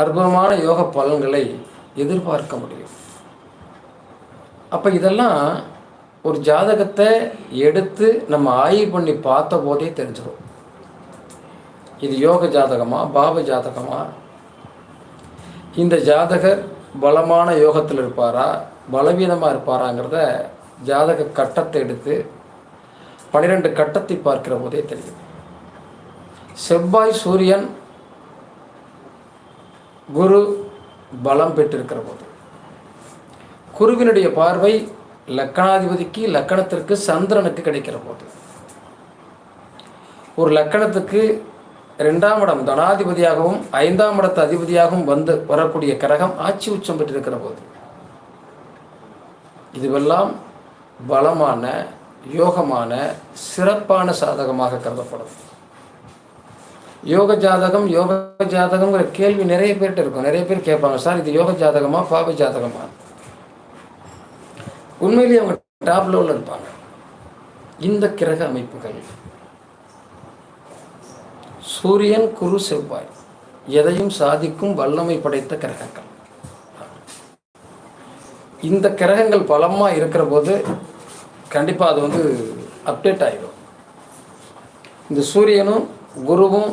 அற்புதமான யோக பலன்களை எதிர்பார்க்க முடியும். அப்போ இதெல்லாம் ஒரு ஜாதகத்தை எடுத்து நம்ம ஆய்வு பண்ணி பார்த்த போதே தெரிஞ்சிடும் இது யோக ஜாதகமா பாப ஜாதகமா? இந்த ஜாதகர் பலமான யோகத்தில் இருப்பாரா பலவீனமாக இருப்பாராங்கிறத ஜாதக கட்டத்தை எடுத்து பன்னிரெண்டு கட்டத்தை பார்க்கிற போதே தெரியும். செவ்வாய் சூரியன் குரு பலம் பெற்றிருக்கிற போது. குருவினுடைய பார்வை லக்கணாதிபதிக்கு லக்கணத்திற்கு சந்திரனுக்கு கிடைக்கிற போது. ஒரு லக்கணத்துக்கு ரெண்டாம் இடம் தனாதிபதியாகவும் ஐந்தாம் இடத்து அதிபதியாகவும் வந்து வரக்கூடிய கிரகம் ஆட்சி உச்சம் பெற்றிருக்கிற போது. இதுவெல்லாம் பலமான யோகமான சிறப்பான சாதகமாக கருதப்படும். யோக ஜாதகம் யோக ஜாதகம்ங்கிற கேள்வி நிறைய பேர்கிட்ட இருக்கும். நிறைய பேர் கேட்பாங்க சார் இது யோக ஜாதகமா பாப ஜாதகமா? உண்மையிலேயே அவங்க டாப் லெவலில் இருப்பாங்க. இந்த கிரக அமைப்புகள். சூரியன் குரு செவ்வாய். எதையும் சாதிக்கும் வல்லமை படைத்த கிரகங்கள். இந்த கிரகங்கள் பலமாக இருக்கிற போது கண்டிப்பாக அது வந்து அப்டேட் ஆகிடும் இந்த சூரியனும் குருவும்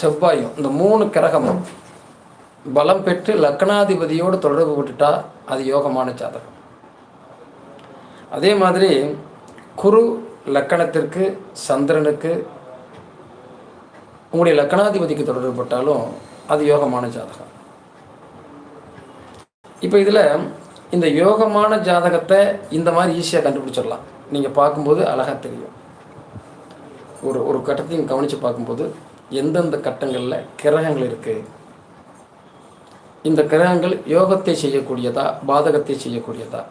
செவ்வாயும் இந்த மூணு கிரகமும் பலம் பெற்று லக்னாதிபதியோடு தொடர்பு விட்டுட்டா அது யோகமான ஜாதகம். அதே மாதிரி குரு லக்கணத்திற்கு சந்திரனுக்கு உங்களுடைய லக்கணாதிபதிக்கு தொடர்புபட்டாலும் அது யோகமான ஜாதகம். இப்போ இதில் இந்த யோகமான ஜாதகத்தை இந்த மாதிரி ஈஸியாக கண்டுபிடிச்சிடலாம். நீங்கள் பார்க்கும்போது அழகாக தெரியும். ஒரு ஒரு கட்டத்தையும் கவனித்து பார்க்கும்போது எந்தெந்த கட்டங்களில் கிரகங்கள் இருக்குது இந்த கிரகங்கள் யோகத்தை செய்யக்கூடியதா பாதகத்தை செய்யக்கூடியதா?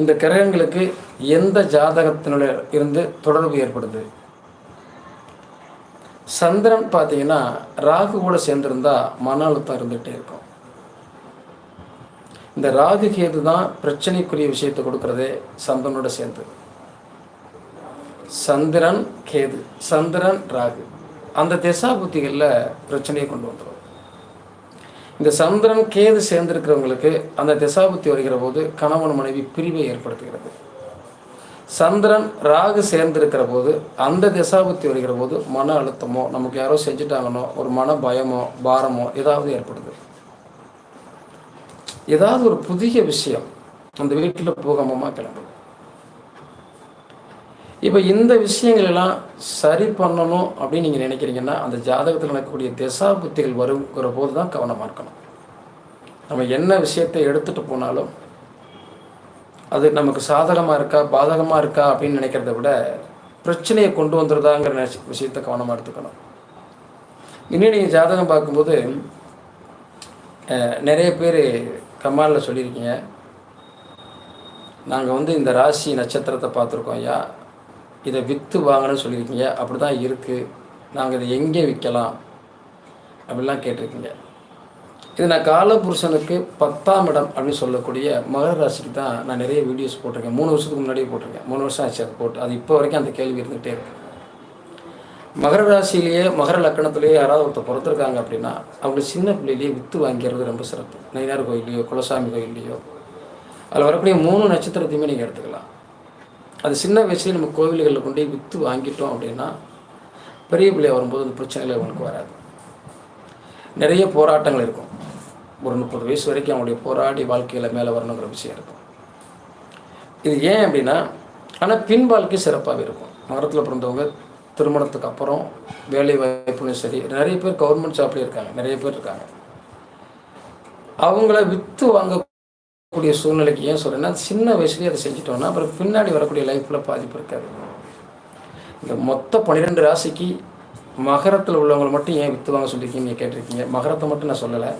இந்த கிரகங்களுக்கு எந்த ஜாதகத்தினுடைய இருந்து தொடர்பு ஏற்படுது? சந்திரன் பார்த்தீங்கன்னா ராகு கூட சேர்ந்திருந்தா மன அழுத்தம் இருந்துகிட்டே இருக்கும். இந்த ராகு கேது தான் பிரச்சனைக்குரிய விஷயத்தை கொடுக்கறதே சந்திரனோட சேர்ந்து. சந்திரன் கேது சந்திரன் ராகு. அந்த திசா புத்திகளில் பிரச்சனையை கொண்டு வந்துடும் இந்த சந்திரன் கேது சேர்ந்திருக்கிறவங்களுக்கு அந்த திசாபுத்தி வருகிற போது கணவன் மனைவி பிரிவை ஏற்படுத்துகிறது. சந்திரன் ராகு சேர்ந்திருக்கிற போது அந்த திசாபுத்தி வருகிற போது மன அழுத்தமோ நமக்கு யாரோ செஞ்சுட்டாங்கனோ ஒரு மன பயமோ பாரமோ ஏதாவது ஏற்படுது. ஏதாவது ஒரு புதிய விஷயம் அந்த வீட்டில் பூகம்பமாக கிளம்புது. இப்போ இந்த விஷயங்கள் எல்லாம் சரி பண்ணணும் அப்படின்னு நீங்கள் நினைக்கிறீங்கன்னா அந்த ஜாதகத்தில் நடக்கக்கூடிய திசா புத்திகள் வருங்கிற போது தான் கவனமாக இருக்கணும். நம்ம என்ன விஷயத்தை எடுத்துகிட்டு போனாலும் அது நமக்கு சாதகமாக இருக்கா பாதகமாக இருக்கா அப்படின்னு நினைக்கிறத விட பிரச்சனையை கொண்டு வந்துருதாங்கிற விஷயத்தை கவனமாக எடுத்துக்கணும். இன்னும் நீங்கள் ஜாதகம் பார்க்கும்போது நிறைய பேர் கமாலில் சொல்லியிருக்கீங்க. நாங்கள் வந்து இந்த ராசி நட்சத்திரத்தை பார்த்துருக்கோம் ஐயா. இதை விற்று வாங்கணும்னு சொல்லியிருக்கீங்க. அப்படி தான் இருக்குது நாங்கள் இதை எங்கே விற்கலாம்? அப்படிலாம் கேட்டிருக்கீங்க. இது நான் காலபுருஷனுக்கு பத்தாம் இடம் அப்படின்னு சொல்லக்கூடிய மகர ராசிக்கு தான் நான் நிறைய வீடியோஸ் போட்டிருக்கேன். மூணு வருஷத்துக்கு முன்னாடியே போட்டிருக்கேன். மூணு வருஷம் ஆச்சு அது போட்டு. அது இப்போ வரைக்கும் அந்த கேள்வி இருந்துகிட்டே இருக்கு. மகர ராசியிலேயே மகர லக்கணத்திலேயே யாராவது ஒருத்தர் பிறந்திருக்காங்க அப்படின்னா அவங்களுக்கு சின்ன பிள்ளையிலேயே வித்து வாங்கிறது ரொம்ப சிறப்பு. நயினார் கோயிலையோ குலசாமி கோயில்லையோ அதில் வரக்கூடிய மூணு நட்சத்திரத்தையுமே நீங்கள் எடுத்துக்கலாம். அது சின்ன வயசுலேயே நம்ம கோவில்களில் கொண்டு போய் விற்று வாங்கிட்டோம் அப்படின்னா பெரிய பிள்ளையாக வரும்போது அந்த பிரச்சனைகள் அவங்களுக்கு வராது. நிறைய போராட்டங்கள் இருக்கும். ஒரு முப்பது வயசு வரைக்கும் அவங்களுடைய போராடி வாழ்க்கையில் மேலே வரணுங்கிற விஷயம் இருக்கும். இது ஏன் அப்படின்னா ஆனால் பின் வாழ்க்கை சிறப்பாகவே இருக்கும். மரத்தில் பிறந்தவங்க திருமணத்துக்கு அப்புறம் வேலை வாய்ப்புலையும் சரி நிறைய பேர் கவர்மெண்ட் ஜாப்லேயும் இருக்காங்க நிறைய பேர் இருக்காங்க. அவங்கள விற்று வாங்க கூடிய சூழ்நிலைக்கு ஏன் சொல்கிறேன்னா சின்ன வயசுலேயே அதை செஞ்சிட்டோன்னா அப்புறம் பின்னாடி வரக்கூடிய லைஃப்பில் பாதிப்பு இருக்காது. இந்த மொத்த பன்னிரெண்டு ராசிக்கு மகரத்தில் உள்ளவங்களை மட்டும் ஏன் விற்று வாங்க சொல்லியிருக்கீங்க நீங்கள் கேட்டிருக்கீங்க. மகரத்தை மட்டும் நான் சொல்லலை.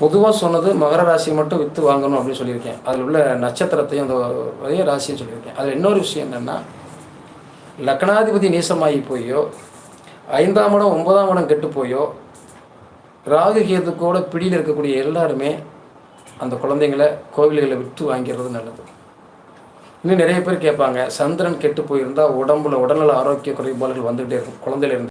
பொதுவாக சொன்னது மகர ராசியை மட்டும் விற்று வாங்கணும் அப்படின்னு சொல்லியிருக்கேன். அதில் உள்ள நட்சத்திரத்தையும் அந்த அதே ராசியும் சொல்லியிருக்கேன். அதில் இன்னொரு விஷயம் என்னென்னா லக்னாதிபதி நீசமாகி போயோ ஐந்தாம் இடம் ஒன்பதாம் இடம் கெட்டு போயோ ராகு கேது கூட பிடியில் இருக்கக்கூடிய எல்லாருமே அந்த குழந்தைங்களை கோவில்களை விற்று வாங்கிறது நல்லது. இன்னும் நிறைய பேர் கேட்பாங்க சந்திரன் கெட்டு போயிருந்தால் உடம்புல உடல்நல ஆரோக்கிய குறைபாடுகள் வந்துகிட்டே இருக்கும். குழந்தையில இருந்து